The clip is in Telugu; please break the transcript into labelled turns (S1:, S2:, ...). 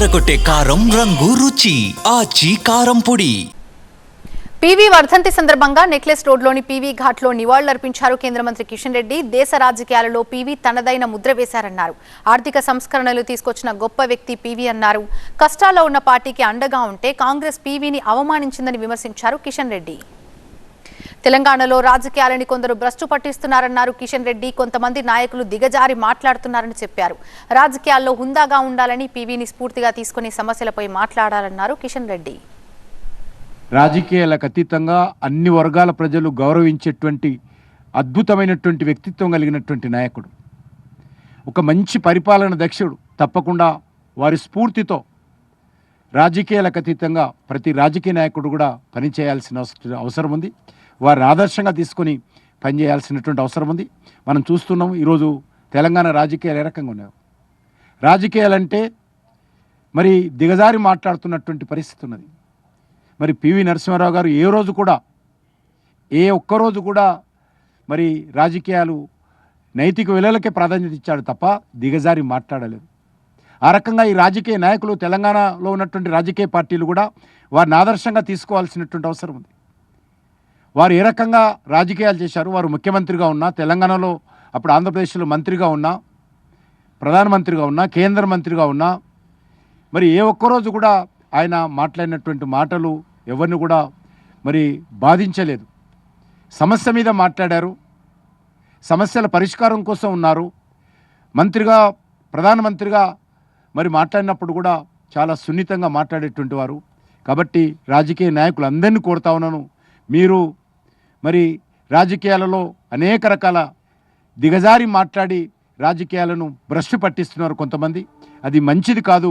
S1: ఎర్రగొట్టే కారం రంగు రుచి. ఆచి కారం పొడి.
S2: పీవీ వర్ధంతి సందర్భంగా నెక్లెస్ రోడ్లోని పీవీ ఘాట్లో నివాళులర్పించారు కేంద్ర మంత్రి కిషన్ రెడ్డి. దేశ రాజకీయాలలో పీవీ తనదైన ముద్ర వేశారన్నారు. ఆర్థిక సంస్కరణలు తీసుకొచ్చిన గొప్ప వ్యక్తి పీవీ అన్నారు. కష్టాల్లో ఉన్న పార్టీకి అండగా ఉంటే కాంగ్రెస్ పీవీని అవమానించిందని విమర్శించారు కిషన్ రెడ్డి. తెలంగాణలో రాజకీయాలని కొందరు భ్రష్టు పట్టిస్తున్నారన్నారు కిషన్ రెడ్డి. కొంతమంది నాయకులు దిగజారి మాట్లాడుతున్నారని చెప్పారు. రాజకీయాల్లో హుందాగా ఉండాలని పీవీని స్ఫూర్తిగా తీసుకుని సమస్యలపై మాట్లాడాలన్నారు కిషన్ రెడ్డి.
S3: రాజకీయాలకు అతీతంగా అన్ని వర్గాల ప్రజలు గౌరవించేటువంటి అద్భుతమైనటువంటి వ్యక్తిత్వం కలిగినటువంటి నాయకుడు. ఒక మంచి పరిపాలన దక్షుడు. తప్పకుండా వారి స్ఫూర్తితో రాజకీయాలకు అతీతంగా ప్రతి రాజకీయ నాయకుడు కూడా పనిచేయాల్సిన అవసరం ఉంది. వారిని ఆదర్శంగా తీసుకొని పనిచేయాల్సినటువంటి అవసరం ఉంది. మనం చూస్తున్నాం ఈరోజు తెలంగాణ రాజకీయాలు ఏ రకంగా ఉన్నాయి. రాజకీయాలంటే మరి దిగజారి మాట్లాడుతున్నటువంటి పరిస్థితి ఉన్నది. మరి పివి నరసింహారావు గారు ఏ రోజు కూడా ఏ ఒక్క రోజు కూడా మరి రాజకీయాలు నైతిక విలువలకే ప్రాధాన్యత ఇచ్చాడు తప్ప దిగజారి మాట్లాడలేదు. ఆ రకంగా ఈ రాజకీయ నాయకులు తెలంగాణలో ఉన్నటువంటి రాజకీయ పార్టీలు కూడా వారిని ఆదర్శంగా తీసుకోవాల్సినటువంటి అవసరం ఉంది. వారు ఏ రకంగా రాజకీయాలు చేశారు? వారు ముఖ్యమంత్రిగా ఉన్నా తెలంగాణలో అప్పుడు ఆంధ్రప్రదేశ్లో మంత్రిగా ఉన్నా ప్రధానమంత్రిగా ఉన్నా కేంద్ర మంత్రిగా ఉన్నా మరి ఏ ఒక్కరోజు కూడా ఆయన మాట్లాడినటువంటి మాటలు ఎవరిని కూడా మరి బాధించలేదు. సమస్య మీద మాట్లాడారు. సమస్యల పరిష్కారం కోసం ఉన్నారు. మంత్రిగా ప్రధానమంత్రిగా మరి మాట్లాడినప్పుడు కూడా చాలా సున్నితంగా మాట్లాడేటువంటి వారు. కాబట్టి రాజకీయ నాయకులు అందరినీ కోరుతా ఉన్నాను. మీరు మరి రాజకీయాలలో అనేక రకాల దిగజారి మాట్లాడి రాజకీయాలను భ్రష్టు పట్టిస్తున్నారు కొంతమంది. అది మంచిది కాదు